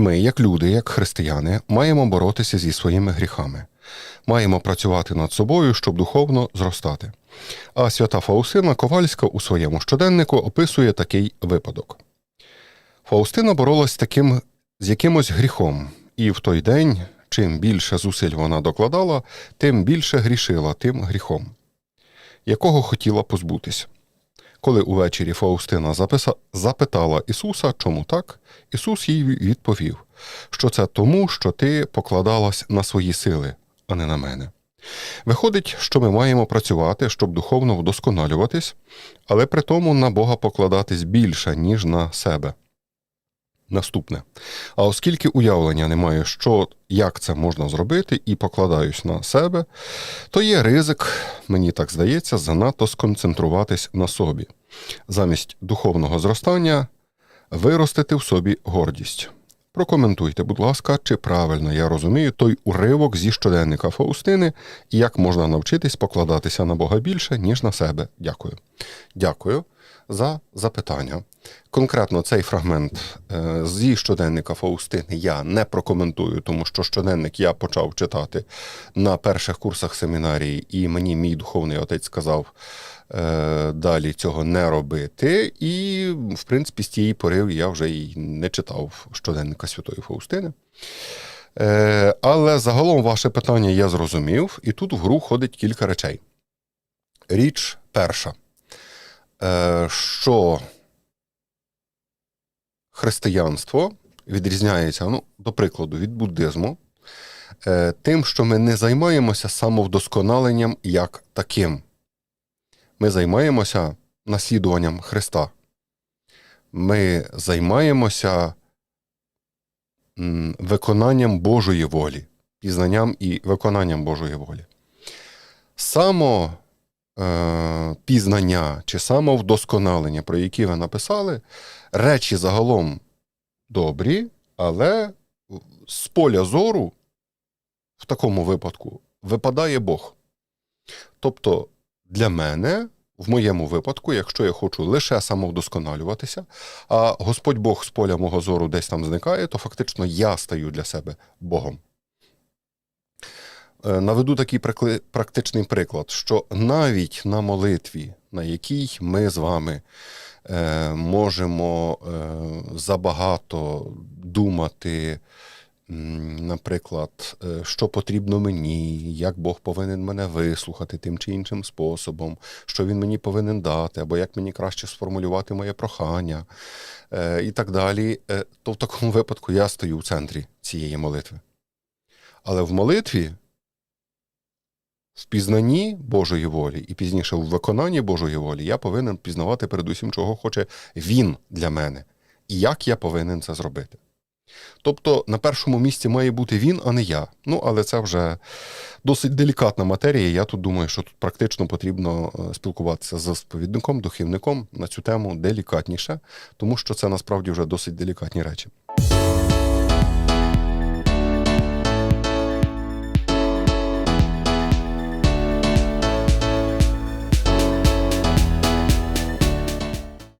Ми, як люди, як християни, маємо боротися зі своїми гріхами, маємо працювати над собою, щоб духовно зростати. А свята Фаустина Ковальська у своєму щоденнику описує такий випадок. Фаустина боролась таким з якимось гріхом, і в той день, чим більше зусиль вона докладала, тим більше грішила тим гріхом, якого хотіла позбутися. Коли увечері Фаустина запитала Ісуса, чому так, Ісус їй відповів, що це тому, що ти покладалась на свої сили, а не на мене. Виходить, що ми маємо працювати, щоб духовно вдосконалюватись, але при тому на Бога покладатись більше, ніж на себе. Наступне. А оскільки уявлення немає, що, як це можна зробити, і покладаюсь на себе, то є ризик, мені так здається, занадто сконцентруватись на собі. Замість духовного зростання виростити в собі гордість. Прокоментуйте, будь ласка, чи правильно я розумію той уривок зі щоденника Фаустини і як можна навчитись покладатися на Бога більше, ніж на себе. Дякую. Дякую за запитання. Конкретно цей фрагмент е, зі щоденника Фаустини я не прокоментую, тому що щоденник я почав читати на перших курсах семінарії, і мені мій духовний отець сказав е, далі цього не робити. І, в принципі, з тієї пори я вже й не читав щоденника Святої Фаустини. Е, але загалом ваше питання я зрозумів, і тут в гру ходить кілька речей. Річ перша, що християнство відрізняється, ну, до прикладу, від буддизму, е, тим, що ми не займаємося самовдосконаленням як таким. Ми займаємося наслідуванням Христа. Ми займаємося виконанням Божої волі, пізнанням і виконанням Божої волі. Само е, пізнання чи самовдосконалення, про які ви написали, речі загалом добрі, але з поля зору в такому випадку випадає Бог. Тобто, для мене, в моєму випадку, якщо я хочу лише самовдосконалюватися, а Господь Бог з поля мого зору десь там зникає, то фактично я стаю для себе Богом. Е, Наведу такий практичний приклад, що навіть на молитві, на якій ми з вами е, можемо е, забагато думати, наприклад, що потрібно мені, як Бог повинен мене вислухати тим чи іншим способом, що він мені повинен дати, або як мені краще сформулювати моє прохання і так далі, то в такому випадку я стою в центрі цієї молитви. Але в молитві в пізнанні Божої волі і пізніше в виконанні Божої волі я повинен пізнавати передусім, чого хоче Він для мене, і як я повинен це зробити. Тобто на першому місці має бути він, а не я. Ну, але це вже досить делікатна матерія. Я тут думаю, що тут практично потрібно е, спілкуватися з сповідником, духовником на цю тему делікатніше, тому що це насправді вже досить делікатні речі.